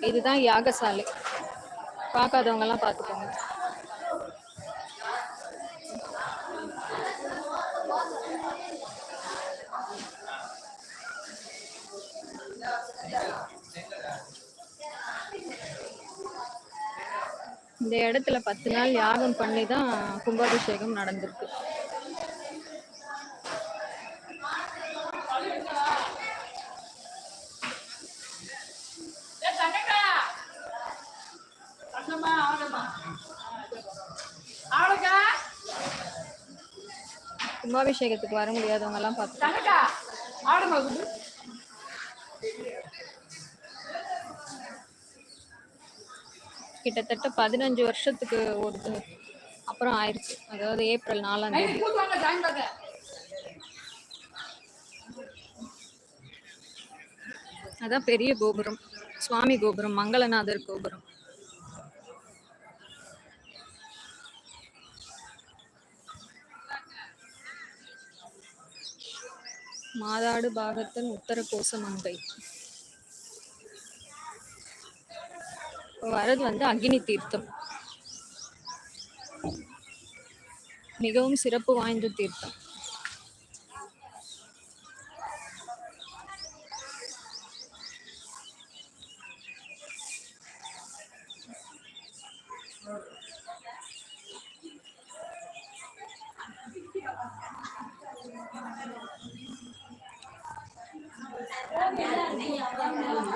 இதுதான் யாகசாலை. பார்க்காதவங்க எல்லாம் பார்த்துக்கோங்க. இந்த இடத்துல பத்து நாள் யாகம் பண்ணி தான் கும்பாபிஷேகம் நடந்திருக்கு. கும்பாபிஷேகத்துக்கு வர முடியாதவங்க எல்லாம் பார்த்து கிட்டத்தட்ட பதினஞ்சு வருஷத்துக்கு ஒரு அப்புறம் ஆயிடுச்சு. அதாவது ஏப்ரல் நாலாம் தேதி. அதான் பெரிய கோபுரம். சுவாமி கோபுரம் மங்களநாதர் கோபுரம். மாதாடு பாகத்தன் உத்தர கோச மங்கை வரது வந்து அக்னி தீர்த்தம். மிகவும் சிறப்பு வாய்ந்த தீர்த்தம்.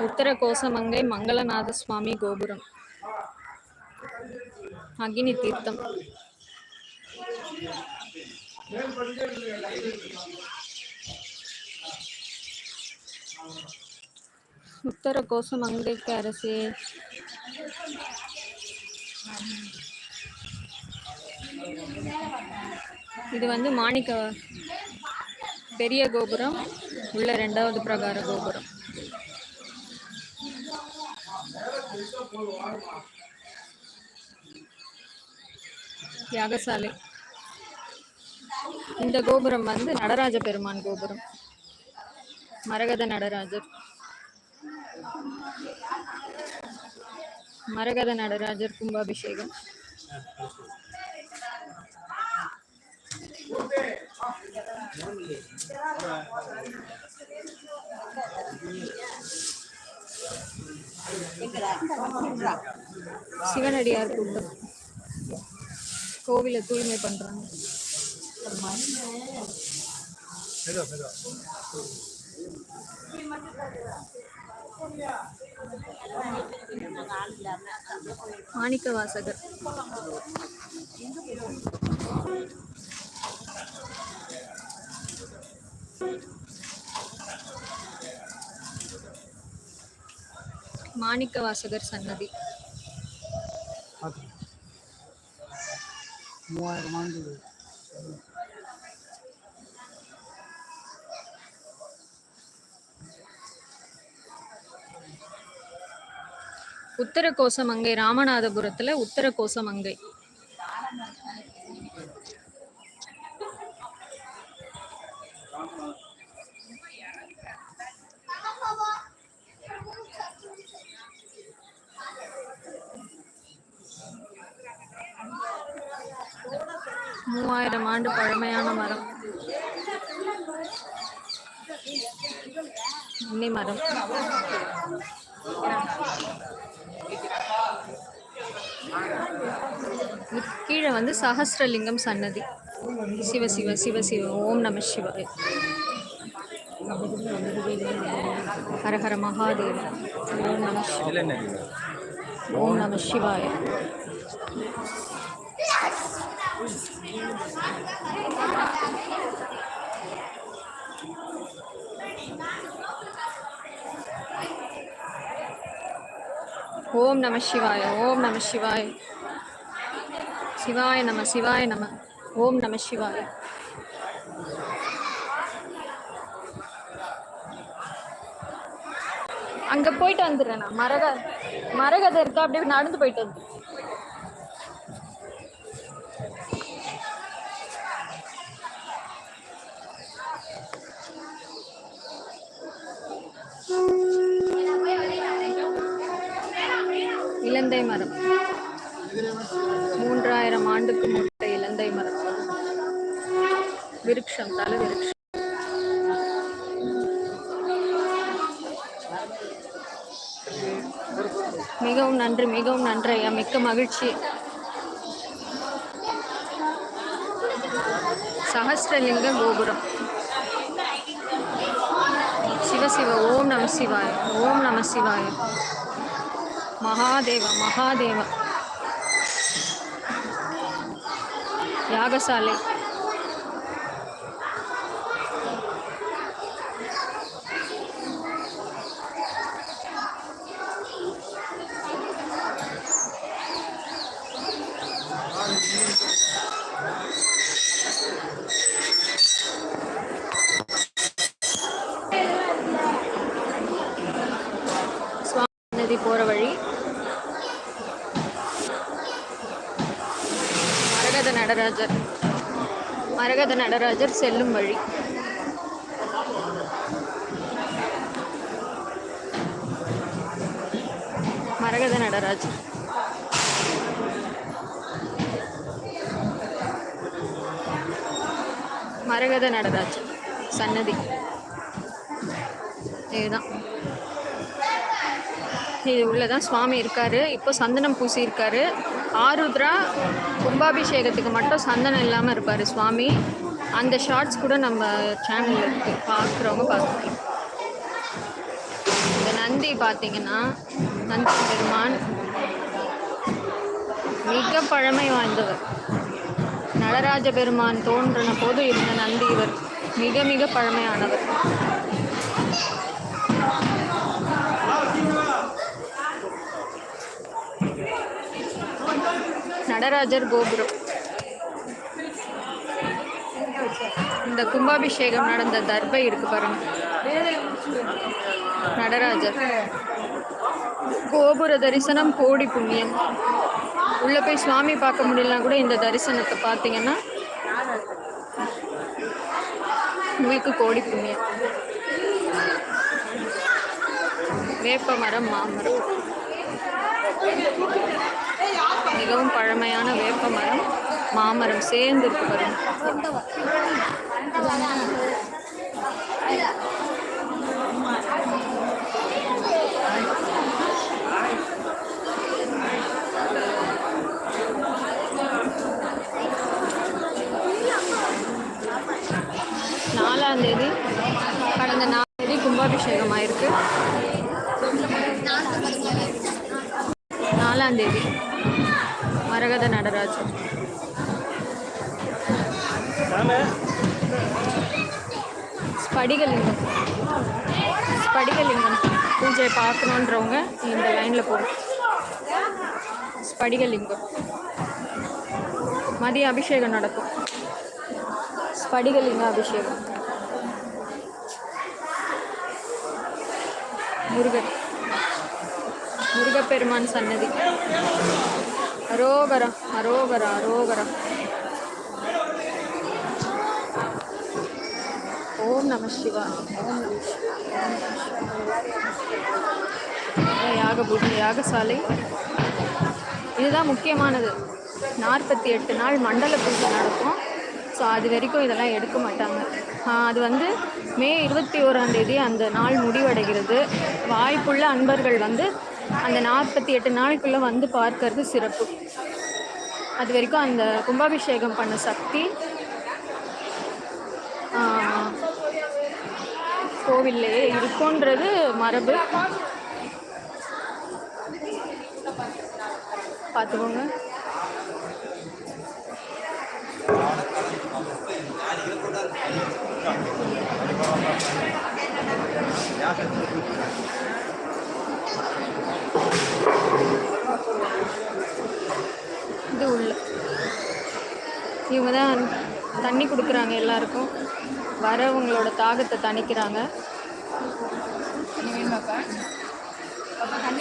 உத்தர கோசமங்கை மங்களநாத சுவாமி கோபுரம். அகினி தீர்த்தம். உத்தர கோசமங்கைக்கு அரசே. இது வந்து மாணிக்க பெரிய கோபுரம் உள்ள ரெண்டாவது பிரகார கோபுரம். யாகசாலை இந்த கோபுரம் வந்து நடராஜ பெருமான் கோபுரம். மரகத நடராஜர். மரகத நடராஜர் கும்பாபிஷேகம். சிவனடியார் கூட்டம். கோவிலை தூய்மை பண்றாங்க. மாணிக்க வாசகர். மாணிக்க வாசகர் சன்னதி. மூவாயிரம் ஆண்டு உத்தர கோசமங்கை ராமநாதபுரத்துல உத்தர கோசமங்கை மூவாயிரம் ஆண்டு பழமையான மரம் இன்னி மரம் இது சஹஸ்ரலிங்கம் சன்னதி. சிவ சிவ சிவ சிவ ஓம் நம சிவாய. ஹர ஹர மகாதேவ. ஓம் நம ஓம் நம சிவாய. ஓம் நம சிவாய ஓம் நம சிவாய. சிவாய நம சிவாய நம. ஓம் நம சிவாய. அங்க போயிட்டு வந்துடுறேன் நான். மரக மரகத இருக்கா? அப்படியே நடந்து போயிட்டு வந்து மிகவும் நன்றி மிகவும் நன்றி ஐயா. மிக்க மகிழ்ச்சி. சஹஸ்ரலிங்க கோபுரம். சிவசிவ ஓம் நம சிவாய. ஓம் நம சிவாய. மகாதேவ மகாதேவ. யாகசாலை சுவாமி நதி போற வழி மரகத நடராஜர் மரகத நடராஜர் செல்லும் வழி. மரகத நடராஜர் மரகத நடராஜர் சன்னதி. இதுதான். இது உள்ளதான் சுவாமி இருக்காரு. இப்போ சந்தனம் பூசி இருக்காரு ஆருத்ரா கும்பாபிஷேகத்துக்கு மட்டும் சந்தனம் இல்லாமல் இருப்பார் சுவாமி. அந்த ஷார்ட்ஸ் கூட நம்ம சேனலில் இருக்குது பார்க்குறவங்க பார்க்கலாம் இந்த நந்தி பார்த்தீங்கன்னா நந்தி பெருமான் மிக பழமை வாய்ந்தவர். நடராஜ பெருமான் தோன்றின போது இருந்த நந்தி இவர் மிக மிக பழமையானவர். நடராஜர் கோபுரம். இந்த கும்பாபிஷேகம் நடந்த தர்பை இருக்கு பாருங்க. நடராஜர். கோபுர தரிசனம் கோடி புண்ணியம். உள்ள போய் சுவாமி பார்க்க முடியலனா கூட இந்த தரிசனத்தை பார்த்தீங்கன்னா உங்களுக்கு கோடி புண்ணியம். வேப்ப மரம் மாமரம். மிகவும் பழமையான வேப்ப மரம் மாமரம் சேர்ந்து இருக்கு பாருங்க நாலாம் தேதி கடந்த நாலாம் தேதி கும்பாபிஷேகம் ஆயிருக்கு. நாலாம் தேதி. மரகத நடராஜர் ஸ்படிகலிங்கம். ஸ்படிகலிங்கம். பூஜை பார்க்கணுன்றவங்க இந்த லைனில் போகும் ஸ்படிகலிங்கம். மதிய அபிஷேகம் நடக்கும். ஸ்படிகலிங்க அபிஷேகம். முருகன் முருகப்பெருமான் சன்னதி. அரோகரா அரோகரா அரோகரா. ஓம் நம சிவா ஓம் யாக பூமி யாகசாலை. இதுதான் முக்கியமானது. நாற்பத்தி எட்டு நாள் மண்டல பூஜை நடக்கும். ஸோ அது வரைக்கும் இதெல்லாம் எடுக்க மாட்டாங்க. அது வந்து மே இருபத்தி ஓராந்தேதி அந்த நாள் முடிவடைகிறது. வாய்ப்புள்ள அன்பர்கள் வந்து அந்த நாற்பத்தி எட்டு நாளுக்குள்ளே வந்து பார்க்கறது சிறப்பு. அது வரைக்கும் அந்த கும்பாபிஷேகம் பண்ண சக்தி கோவில்லையே இருக்குன்றது மரபு. பார்த்துக்கோங்க. இது உள்ள. இவங்க தான் தண்ணி கொடுக்குறாங்க எல்லாருக்கும். வரவங்களோட தாகத்தை தணிக்கிறாங்க.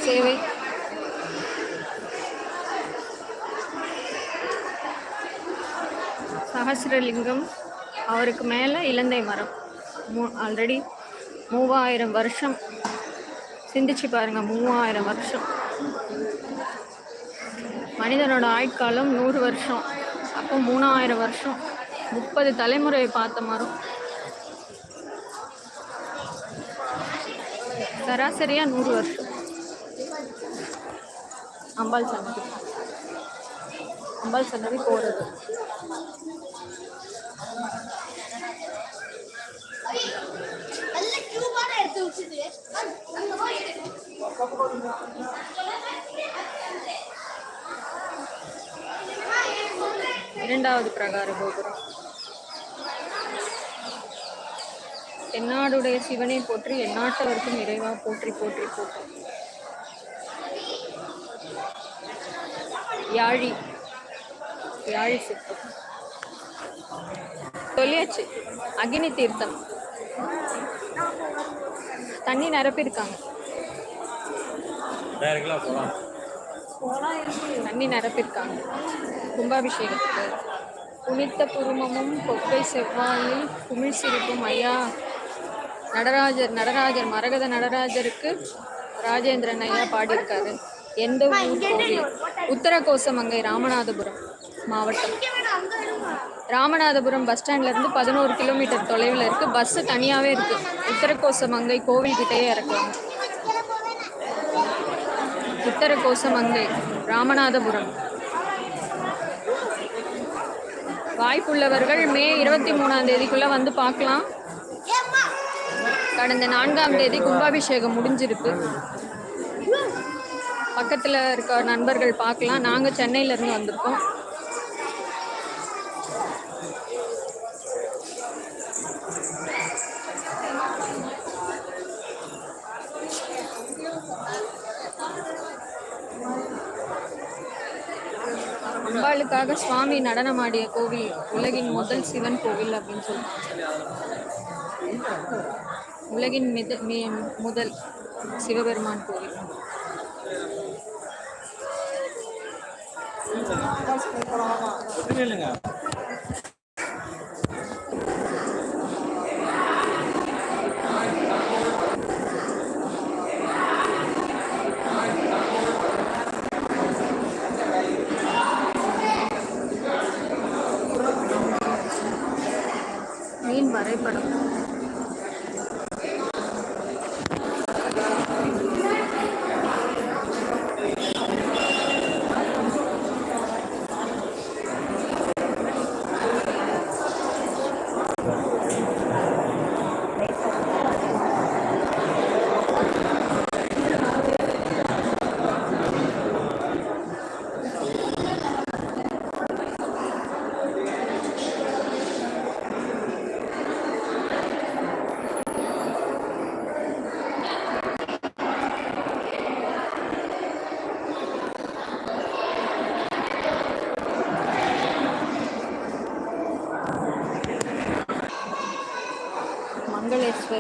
சேவை. சகசிரலிங்கம் அவருக்கு மேலே இலந்தை மரம். மூ ஆல்ரெடி மூவாயிரம் வருஷம் சிந்திச்சு பாருங்க மூவாயிரம் வருஷம். மனிதனோட ஆயுட்காலம் நூறு வருஷம். அப்போ மூணாயிரம் வருஷம். முப்பது தலைமுறையை பார்த்த மரம். சராசரியா நூறு வருஷம். அம்பாள் சன்னதி. அம்பாள் சன்னதி போறது. இரண்டாவது பிரகார கோபுரம் தென்னாடுடைய சிவனை போற்றி எந்நாட்டவர்க்கும் இறைவா போற்றி போற்றி போற்றி. யாழி யாழி சிற்பம். சொல்லியாச்சு. அக்னி தீர்த்தம். தண்ணி நிரப்பியிருக்காங்க. டைரக்டாக போகலாம். தண்ணி நிரப்பியிருக்காங்க. கும்பாபிஷேகத்துக்கு. புனித்த புருமமும் கொப்பை செவ்வாயில் குமிழ் சிரிப்பும் ஐயா. நடராஜர் நடராஜர் மரகத நடராஜருக்கு ராஜேந்திரன் ஐயா பாடியிருக்காரு. எந்த ஊர் கோவில்? உத்தரகோசமங்கை ராமநாதபுரம் மாவட்டம். ராமநாதபுரம் பஸ் ஸ்டாண்ட்ல இருந்து பதினோரு கிலோமீட்டர் தொலைவில் இருக்கு. பஸ்ஸு தனியாகவே இருக்கு. உத்தரகோசமங்கை கோவில் கிட்டேயே இறக்குவாங்க உத்தரகோசமங்கை ராமநாதபுரம். வாய்ப்புள்ளவர்கள் மே இருபத்தி மூணாம் தேதிக்குள்ள வந்து பார்க்கலாம். கடந்த நான்காம் தேதி கும்பாபிஷேகம் முடிஞ்சிருக்கு. பக்கத்தில் இருக்க நண்பர்கள் பார்க்கலாம். நாங்கள் சென்னையிலேருந்து வந்திருக்கோம். சிவனுக்காக சுவாமி நடனமாடிய கோவில் உலகின் முதல் சிவன் கோவில் அப்படின்னு சொல்லுவாங்க உலகின் மித மி- முதல் சிவபெருமான் கோவில். இல்லைங்க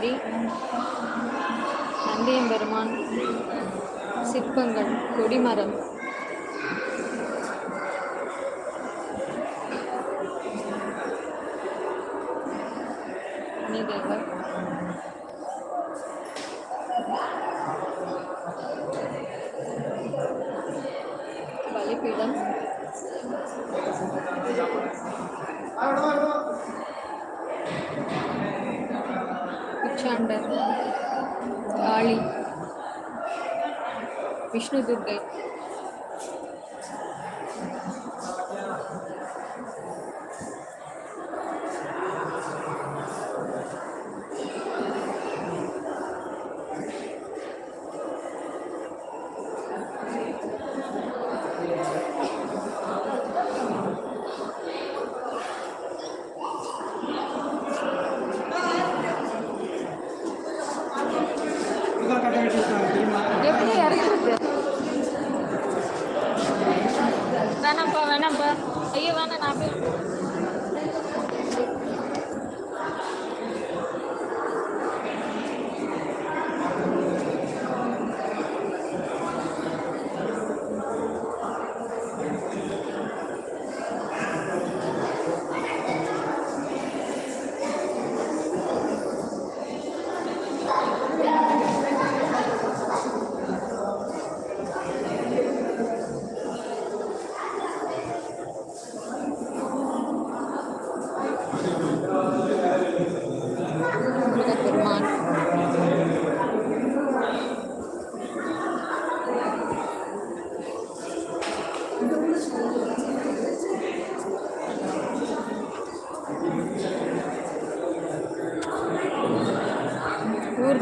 மங்களேஸ்வரி நந்தியம்பெருமான் சிற்பங்கள் கொடிமரம் பிச்சாண்டர் காளி விஷ்ணு துர்கை வேணாம்ப்பா வேணாம்ப்பா ஐயோ வேணாம் நான் போய்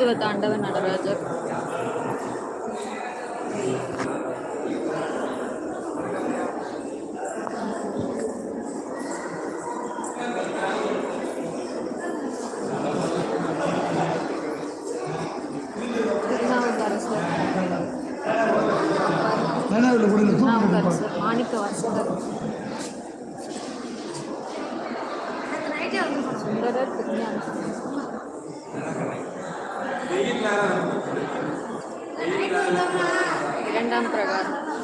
தத்துவ தாண்டவ நடராஜர். இரண்டாம் பிரகாரம்.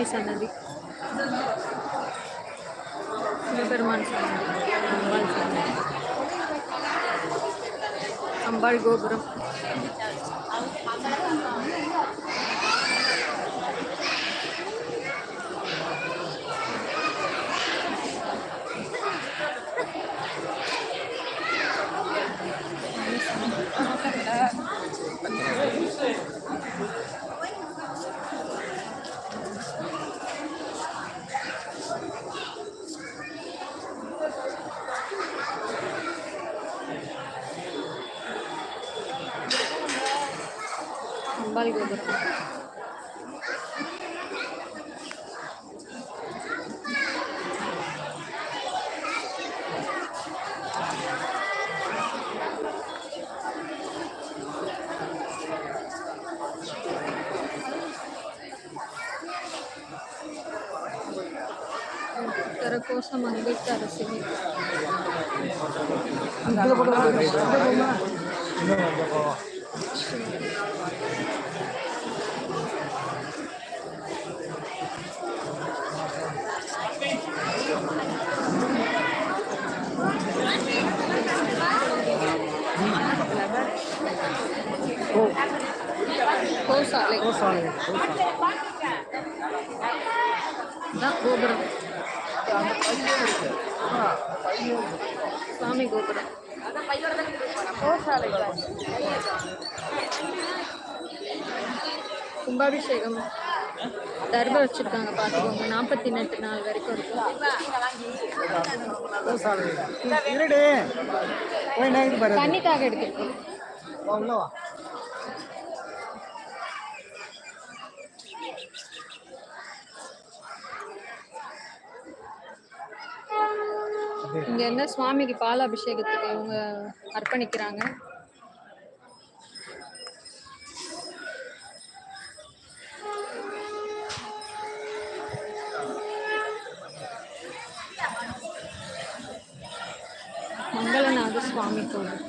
சுவாமி சன்னதி சிவபெருமான் சன்னதி அம்பாள் சன்னதி அம்பாள் கோபுரம் அம்பாள் கோபுரம் உத்தரகோசம் அம்பேத்கர் அரசியல் இதான் கோபுரம். சுவாமி கோபுரம். கும்பாபிஷேகம். தர்பம் வச்சிருக்காங்க பார்த்துக்கோங்க. நாற்பத்தி எட்டு நாள் வரைக்கும் இருக்கும். இருடு. போய் இங்க என்ன சுவாமிக்கு பால் அபிஷேகத்துக்கு இவங்க அர்ப்பணிக்கிறாங்க? மங்களநாத சுவாமி கோவில்.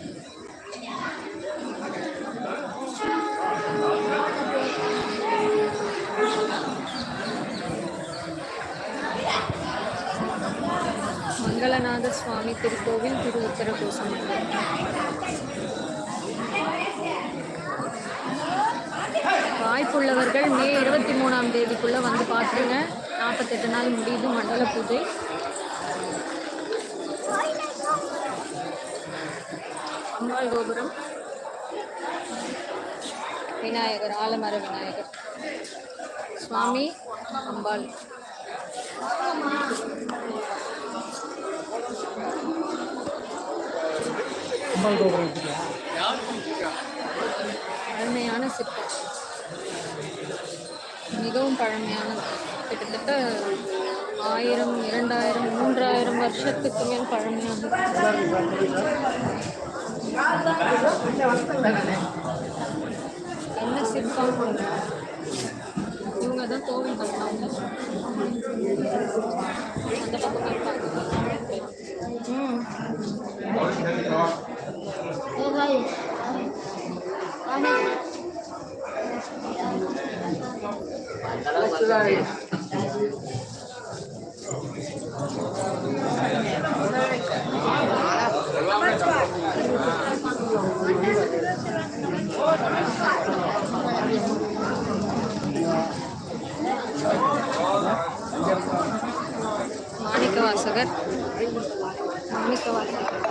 மங்களநாத சுவாமி திருக்கோவில் திரு உத்தரகோசம் வாய்ப்புள்ளவர்கள் மே இருபத்தி மூணாம் தேதிக்குள்ள வந்து பார்த்துருங்க நாற்பத்தெட்டு நாள் முடியுது மண்டல பூஜை. அம்பாள் கோபுரம். விநாயகர் ஆலமர விநாயகர். சுவாமி அம்பாள். அம்பாள் கோபுரம் பழமையான சிற்பம். மிகவும் பழமையானது கிட்டத்தட்ட ஆயிரம் இரண்டாயிரம் மூன்றாயிரம் வருஷத்துக்கு மேல் பழமையானது என்ன சிற்பம்? இவங்க தான் கோவில் கட்டினாங்க அந்த பக்கம் இருப்பாங்க Manika Wasagar Manika kawasan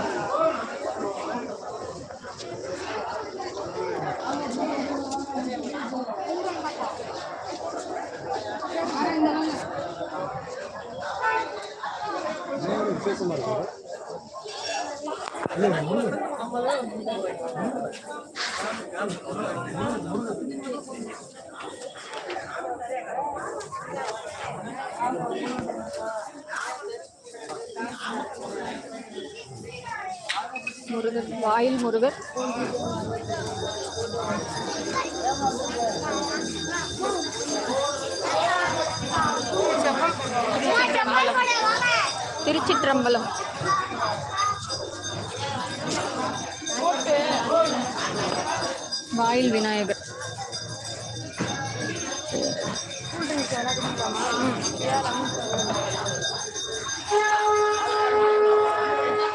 Murugar வாயில் முருகர். திருச்சிற்றம்பலம். வாயில் விநாயகர்.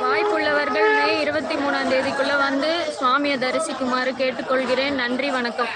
வாய்ப்புள்ளவர்கள் மே இருபத்தி மூணாம் தேதிக்குள்ள வந்து சுவாமியை தரிசிக்குமாறு கேட்டுக்கொள்கிறேன். நன்றி வணக்கம்.